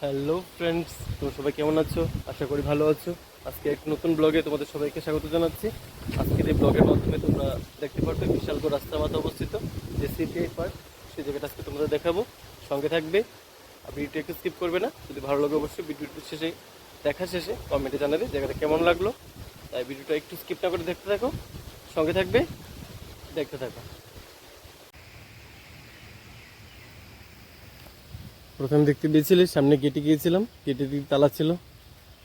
Hello friends তোমরা সবাই কেমন আছো? আশা করি ভালো আছো। আজকে এক নতুন ব্লগে তোমাদের সবাইকে স্বাগত জানাচ্ছি। আজকের এই ব্লগের মাধ্যমে তোমরা দেখতে পারবে বিশালগড় রাস্তার মাথা অবস্থিত, যে সিপিআই পার্ক সেই জায়গাটা আজকে তোমাদের দেখাবো। সঙ্গে থাকবে। ভিডিওটি একটু স্কিপ করবে না। যদি ভালো লাগে অবশ্যই ভিডিওটি শেষে দেখা শেষে কমেন্টে জানাবে জায়গাটা কেমন লাগল। তাই ভিডিওটা একটু স্কিপ না করে দেখতে থাকো। সঙ্গে থাকবে, দেখতে থাকো। প্রথমে দেখতে পেয়েছিলে সামনে গেটে গিয়েছিলাম গেটে দিকে তালা ছিল।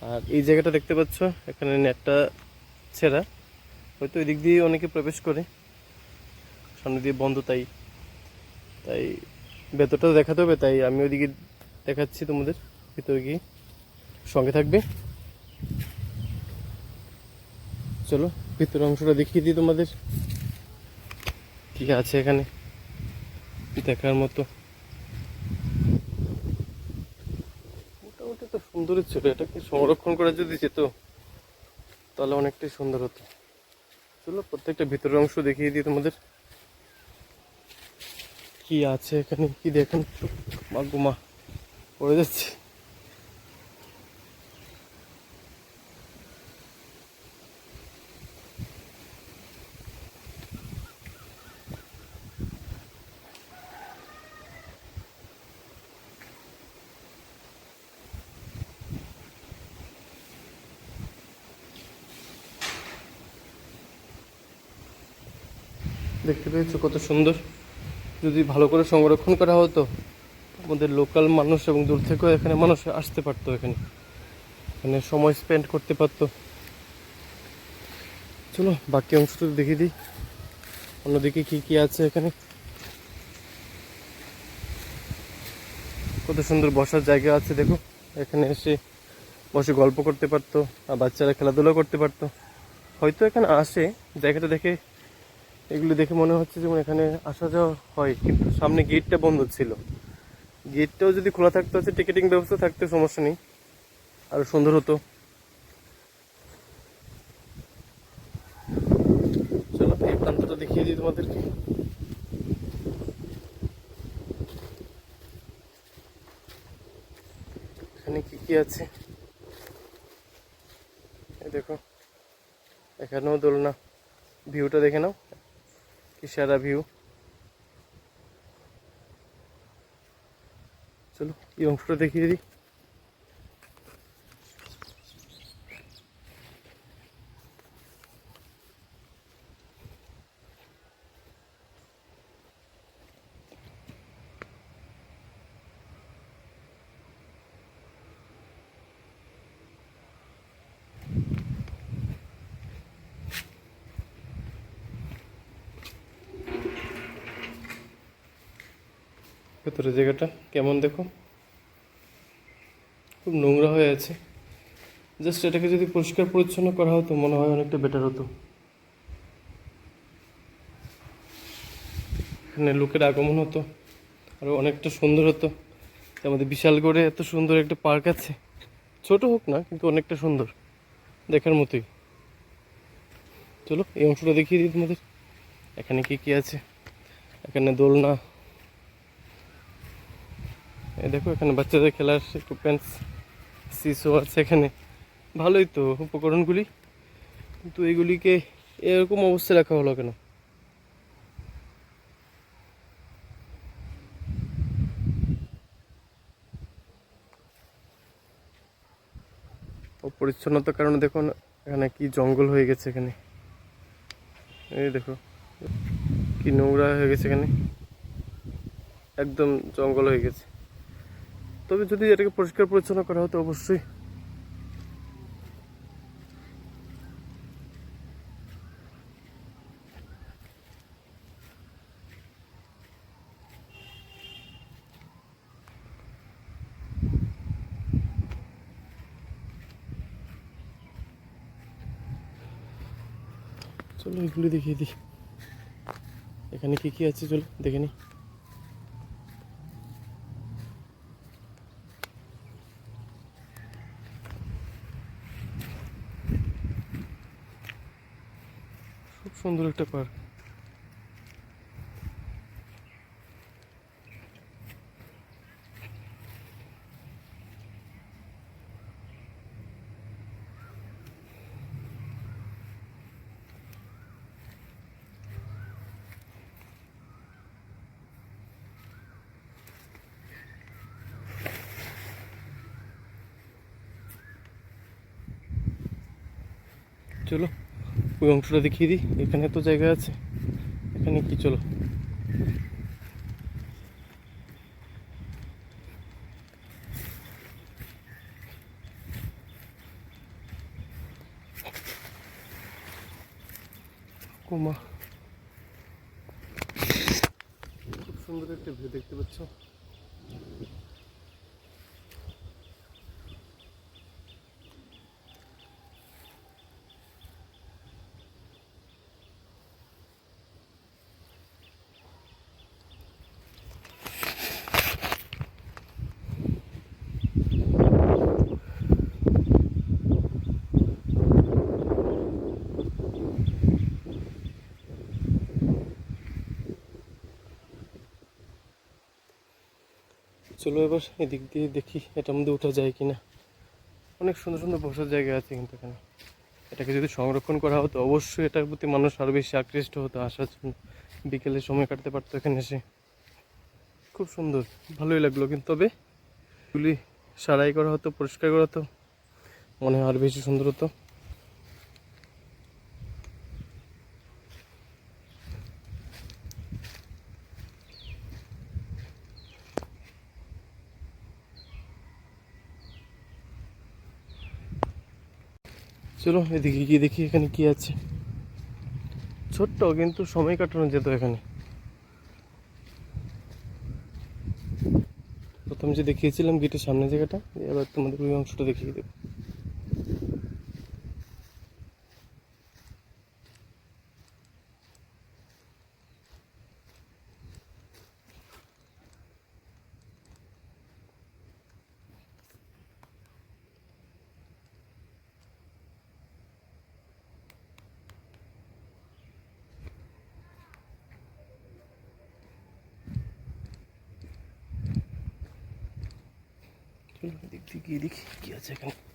আর এই জায়গাটা দেখতে পাচ্ছ, এখানে নেটটা ছেঁড়া। হয়তো এদিক দিয়ে অনেকে প্রবেশ করে, সামনে দিয়ে বন্ধ তাই। তাই ভেতরটা দেখাতে হবে, তাই আমি ওইদিকে দেখাচ্ছি তোমাদের, ভিতরে গিয়ে। সঙ্গে থাকবে। চলো, ভিতরের অংশটা দেখিয়ে দিই তোমাদের। কি আছে এখানে? দেখার মতো মোটামুটি তো সুন্দরই ছিল, এটাকে সংরক্ষণ করা যদি যেত তাহলে অনেকটাই সুন্দর হতো। চলো, প্রত্যেকটা ভিতরের অংশ দেখিয়ে দিই তোমাদের। কি আছে এখানে? কি দেখেন? মা গুমা পড়ে যাচ্ছে। দেখতে পেয়েছ কত সুন্দর। যদি ভালো করে সংরক্ষণ করা হতো, আমাদের লোকাল মানুষ এবং দূর থেকেও এখানে মানুষ আসতে পারতো এখানে। এখানে সময় স্পেন্ড করতে পারতো। চলো, বাকি অংশটা দেখিয়ে দিই। অন্যদিকে কি কি আছে এখানে? কত সুন্দর বসার জায়গা আছে, দেখো। এখানে এসে বসে গল্প করতে পারতো, আর বাচ্চারা খেলাধুলা করতে পারতো। হয়তো এখানে আসে, জায়গাটা দেখে এগুলো দেখে মনে হচ্ছে যেমন এখানে আসা যাওয়া হয়, কিন্তু সামনে গেটটা বন্ধ ছিল। গেটটাও যদি খোলা থাকতো হচ্ছে টিকিটিং ব্যবস্থা থাকতে, সমস্যা নেই। আরও সুন্দর হতো। চলো, এই প্রান্তটা দেখিয়ে দিই তোমাদেরকে। এখানে কি কি আছে? দেখো, এখানেও দোলনা। ভিউটা দেখে নাও। সারা ভিউ চলো এই অংশটা দেখিয়ে দিই। ভেতরে জায়গাটা কেমন দেখো? খুব নোংরা হয়ে আছে। জাস্ট এটাকে যদি পরিষ্কার পরিচ্ছন্ন করা হতো, মনে হয় অনেকটা বেটার হতো। এখানে লোকের আগমন হতো আরও অনেকটা সুন্দর হতো। আমাদের বিশালগড়ে এত সুন্দর একটা পার্ক আছে। ছোট হোক না, কিন্তু অনেকটা সুন্দর, দেখার মতোই। চলো, এই অংশটা দেখিয়ে দিই তোমাদের। এখানে কি কি আছে? এখানে দোলনা এই দেখো, এখানে বাচ্চাদের খেলার ইকুইপমেন্টস সিসো আছে এখানে। ভালোই তো উপকরণগুলি। কিন্তু এগুলিকে এরকম অবস্থায় রাখা হলো কেন? অপরিচ্ছন্নতার কারণে দেখুন এখানে কি জঙ্গল হয়ে গেছে এখানে। এই দেখো, কি নোংরা হয়ে গেছে এখানে। একদম জঙ্গল হয়ে গেছে। তবে যদি এটাকে পরিষ্কার পরিচ্ছন্ন করা হতো অবশ্যই। চলো এগুলি দেখিয়ে দিই। এখানে কি কি আছে চলো দেখে নিই। সুন্দর একটা পার্ক चलो ওই অংশটা দেখিয়ে দিই। এখানে তো জায়গা আছে। এখানে কি, চলো। খুব সুন্দর একটা ভিউ দেখতে পাচ্ছ। চলো এবার এদিক দিয়ে দেখি এটার মধ্যে ওঠা যায় কি না অনেক সুন্দর সুন্দর বসার জায়গা আছে কিন্তু এখানে। এটাকে যদি সংরক্ষণ করা হতো, অবশ্যই এটার প্রতি মানুষ আরও বেশি আকৃষ্ট হতো আসার জন্য। বিকেলে সময় কাটতে পারতো এখানে এসে। খুব সুন্দর, ভালোই লাগল কিন্তু। তবে এগুলি সারাই করা হতো, পরিষ্কার করা হতো, মনে হয় আরও বেশি সুন্দর হতো। চলো, এদিকে গিয়ে দেখি এখানে কি আছে। ছোট্ট, কিন্তু সময় কাটানো যেত এখানে। প্রথম যে দেখিয়েছিলাম গেটের সামনে জায়গাটা, এবার তোমাদের ওই অংশটা দেখিয়ে দেবো। চলো থেকে দেখি কি আছে এখানে।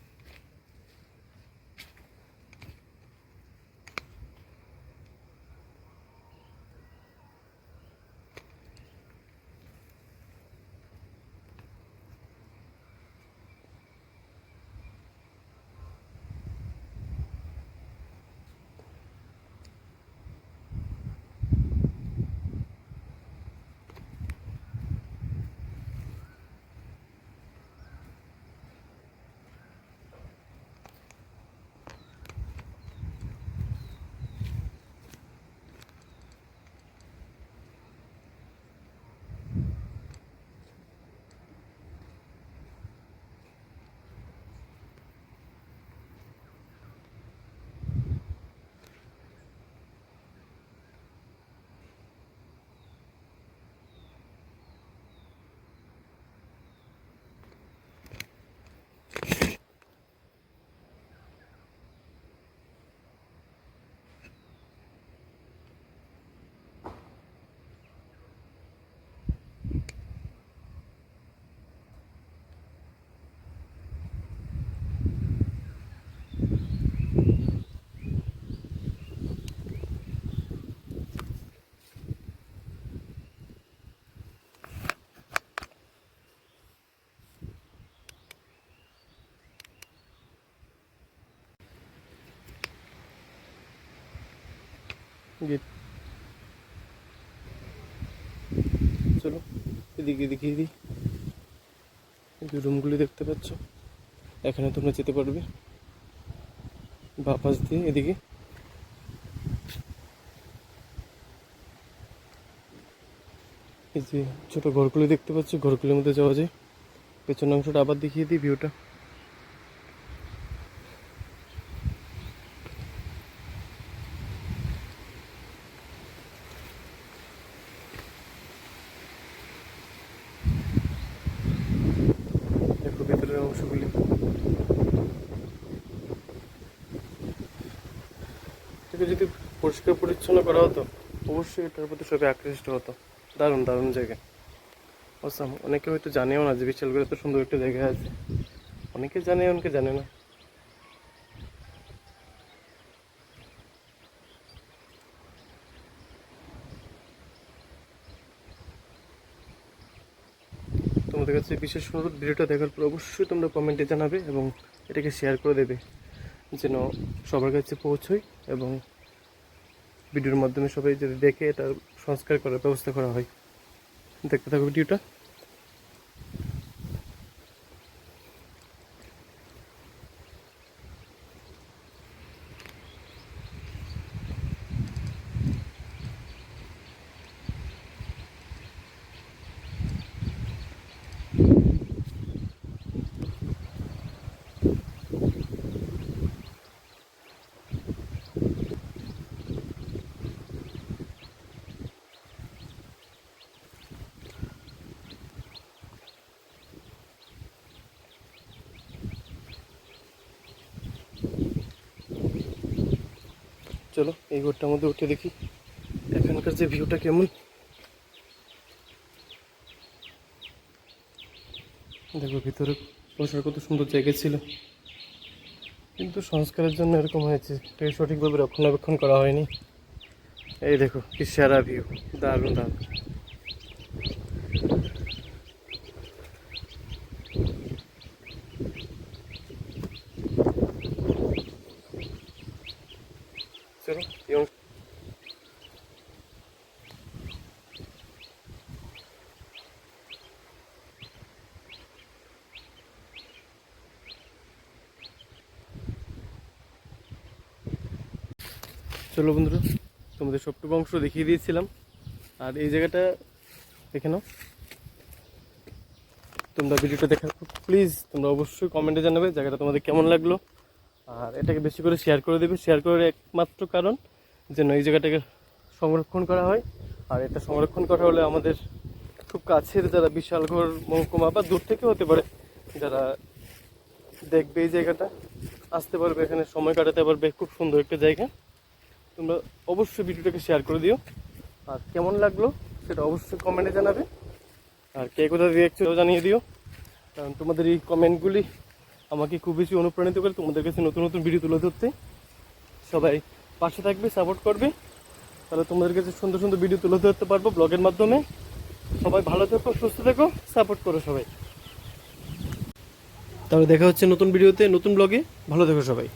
চলো, এদিকে দেখিয়ে দিই যে রুমগুলি দেখতে পাচ্ছ, এখানে তোমরা যেতে পারবে। বা পাশ দিয়ে এদিকে। এই যে ছোট ঘরগুলি দেখতে পাচ্ছ, ঘরগুলির মধ্যে যাওয়া যায়। পেছনের অংশটা আবার দেখিয়ে দিই ভিউটা দেখো ভেতরের অংশগুলি এটাকে যদি পরিষ্কার পরিচ্ছন্ন করা হতো, অবশ্যই এটার প্রতি সবাই আকৃষ্ট হতো। দারুণ দারুণ জায়গা। অসাম, অনেকে হয়তো জানেও না যে বিশালগড়ে এত সুন্দর একটা জায়গা আছে। অনেকে জানে অনেকে জানে না। তোমাদের কাছে বিশেষ অনুরোধ, ভিডিওটা দেখার পর অবশ্যই তোমরা কমেন্টে জানাবে এবং এটাকে শেয়ার করে দেবে। যেন সবার কাছে পৌঁছই এবং ভিডিওর মাধ্যমে সবাই যদি দেখে এটা সংস্কার করার ব্যবস্থা করা হয়। দেখতে থাকো ভিডিওটা চলো এই ঘরটার মধ্যে উঠে দেখি এখানকার যে ভিউটা কেমন। দেখো, ভিতরে বসার কত সুন্দর জায়গা ছিল। কিন্তু সংস্কারের জন্য এরকম হয়েছে, এটাকে সঠিকভাবে রক্ষণাবেক্ষণ করা হয়নি। এই দেখো, কি সেরা ভিউ দারুণ দারুণ চলো এই অংশ চলো বন্ধুরা, তোমাদের সবটুকু অংশ দেখিয়ে দিয়েছিলাম। আর এই জায়গাটা দেখে নাও। তোমরা ভিডিওটা দেখার প্লিজ তোমরা অবশ্যই কমেন্টে জানাবে জায়গাটা তোমাদের কেমন লাগল। আর এটাকে বেশি করে শেয়ার করে দেবে। শেয়ার করার একমাত্র কারণ যেন এই জায়গাটাকে সংরক্ষণ করা হয়। আর এটা সংরক্ষণ করা হলে আমাদের খুব কাছের যারা বিশালগড় মহকুমা বা দূর থেকে হতে পারে, যারা দেখবে এই জায়গাটা, আসতে পারবে, এখানে সময় কাটাতে পারবে। খুব সুন্দর একটা জায়গা। তোমরা অবশ্যই ভিডিওটাকে শেয়ার করে দিও। আর কেমন লাগল সেটা অবশ্যই কমেন্টে জানাবে। আর কে কোথা দেখছ জানিয়ে দিও। কারণ তোমাদের এই কমেন্টগুলি আমাকে খুব বেশি অনুপ্রাণিত করে তোমাদের কাছে নতুন নতুন ভিডিও তুলে ধরতে। সবাই পাশে থাকবে সাপোর্ট করবে। তাহলে তোমাদের কাছে সুন্দর সুন্দর ভিডিও তুলে ধরতে পারব ব্লগের মাধ্যমে। সবাই ভালো থেকো, সুস্থ থেকো সাপোর্ট করো সবাই। তাহলে দেখা হচ্ছে নতুন ভিডিওতে নতুন ব্লগে ভালো থেকো সবাই।